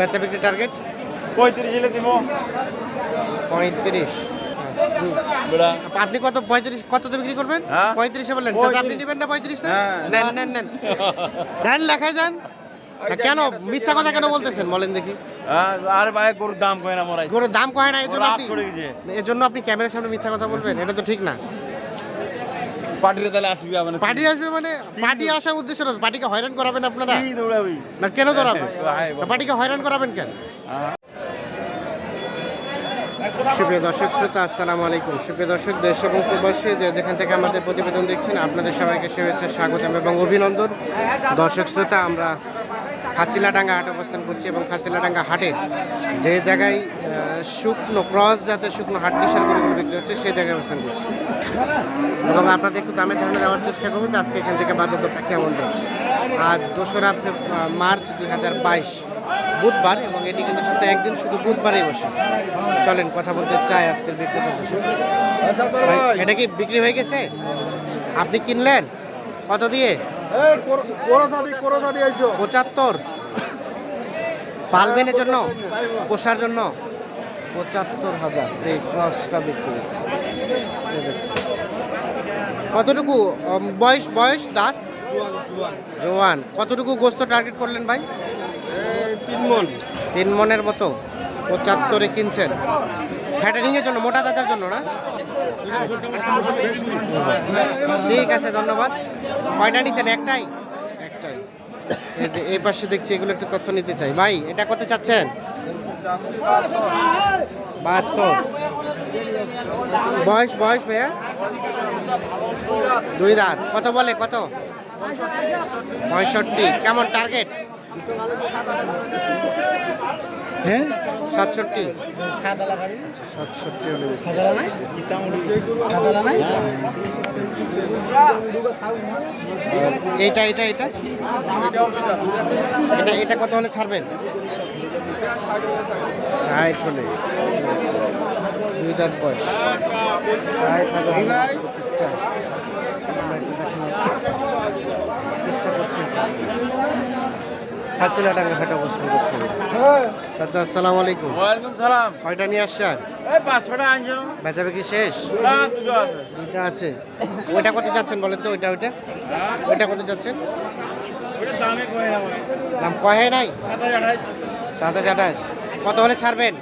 বেচা বিক্রি টার্গেট পঁয়ত্রিশ হলে দিব। পঁয়ত্রিশ। আপনি কত পঁয়ত্রিশ কততে বিক্রি করবেন? হ্যাঁ? পঁয়ত্রিশে বললেন। আপনি। নেবেন না পঁয়ত্রিশ হ্যাঁ। নেন নেন নেন। নেন লেখাই দেন। কেন? মিথ্যা কথা কেন বলতেছেন? বলেন দেখি। হ্যাঁ, আরে ভাই গরুর দাম কয় না মরাই গরুর দাম কয় না? এই জন্য আপনি আট এর জন্য আপনি ক্যামেরার সামনে মিথ্যা কথা বলবেন? এটা তো ঠিক না। পার্টিতে তাহলে আসবি মানে পার্টি আসবে মানে? পার্টি আসার উদ্দেশ্য না পার্টিকে হয়রান করাবেন আপনারা। কি দৌড়াবি। না কেন দৌড়াবেন পার্টিকে হয়রান করাবেন কেন? হ্যাঁ। সুপ্রিয় দর্শক শ্রোতা আসসালামু আলাইকুম। সুপ্রিয় দর্শক দেশ এবং প্রবাসী যে যেখান থেকে আমাদের প্রতিবেদন দেখছেন আপনাদের সবাইকে শুভেচ্ছা স্বাগতম এবং অভিনন্দন। দর্শক শ্রোতা আমরা খাসিলাডাঙ্গা হাট অবস্থান করছি এবং খাসিলাডাঙ্গা হাটে যে জায়গায় শুকনো ক্রস জাতের শুকনো হাট বিশাল গরুগুলো বিক্রি হচ্ছে সেই জায়গায় অবস্থান করছি। এবং আপনাদের একটু দামের ধারণা দেওয়ার চেষ্টা করব যে আজকে এখান থেকে বাজার দরটা কেমন যাচ্ছে। আজ দোসরা মার্চ দুই হাজার বাইশ বুধবার এবং এটি কিন্তু সপ্তাহে একদিন শুধু বুধবারই বসে। চলেন কথা বলতে চাই আজকের বিক্রেতাদের সাথে। আচ্ছা এটা কি বিক্রি হয়ে গেছে? আপনি কিনলেন? কত দিয়ে? পঁচাত্তর। পালবেনের জন্য? পোষার জন্য? পঁচাত্তর হাজার। এই ক্রসটা বিক্রি হয়েছে কতটুকু বয়স বয়স দাঁত? জোয়ান। কতটুকু গোস্ত টার্গেট করলেন ভাই? তিন মন। তিন মনের মতো। পঁচাত্তরে কিনছেন। ফ্যাটারিংয়ের জন্য, মোটা দাদার জন্য না? ঠিক আছে, ধন্যবাদ। কয়টা নিছেন? একটাই? একটাই। এই পাশে দেখছি, এগুলো একটু তথ্য নিতে চাই। ভাই, এটা কত চাচ্ছেন? বাহাত্তর। বয়স বয়স ভাইয়া? দুই দাঁত। কত বলে, কত? পঁয়ষট্টি। কেমন টার্গেট? হ্যাঁ? সাতষট্টি। সাতষট্টি হলে আর এইটা এটা এটা এটা এটা কত হলে ছাড়বেন? ষাট হলে। দুই দাঁত বয়স। ষাট হাজার চেষ্টা করছি। হাসিলাটাঙ্গা হাটে অবস্থান করছি। চাচা আসসালামু আলাইকুম। ওয়ালাইকুম সালাম। কয়টা নিয়ে আসছেন? এই বেচা বিক্রি শেষ? না দুটো আছে। ওইটা কত যাচ্ছেন বলেন তো? ওইটা ওইটা। হ্যাঁ ওইটা কত যাচ্ছেন? দামে কয় নাই? সাতাশ আঠাশ। কত হলে ছাড়বেন?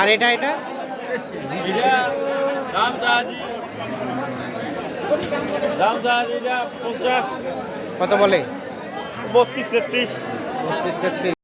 আর এটা এটা এটা দাম চাহাজি দাম চাহাজি এটা পঞ্চাশ কত বলে? বত্রিশ তেত্রিশ। বত্রিশ তেত্রিশ।